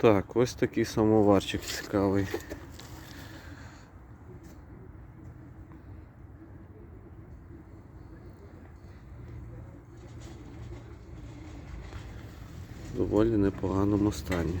Так, ось такий самоварчик цікавий. Доволі непоганому стані.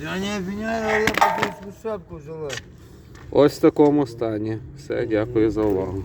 Я не обвиняю, я просто шапку взяла. Ось в такому стані. Все, дякую за увагу.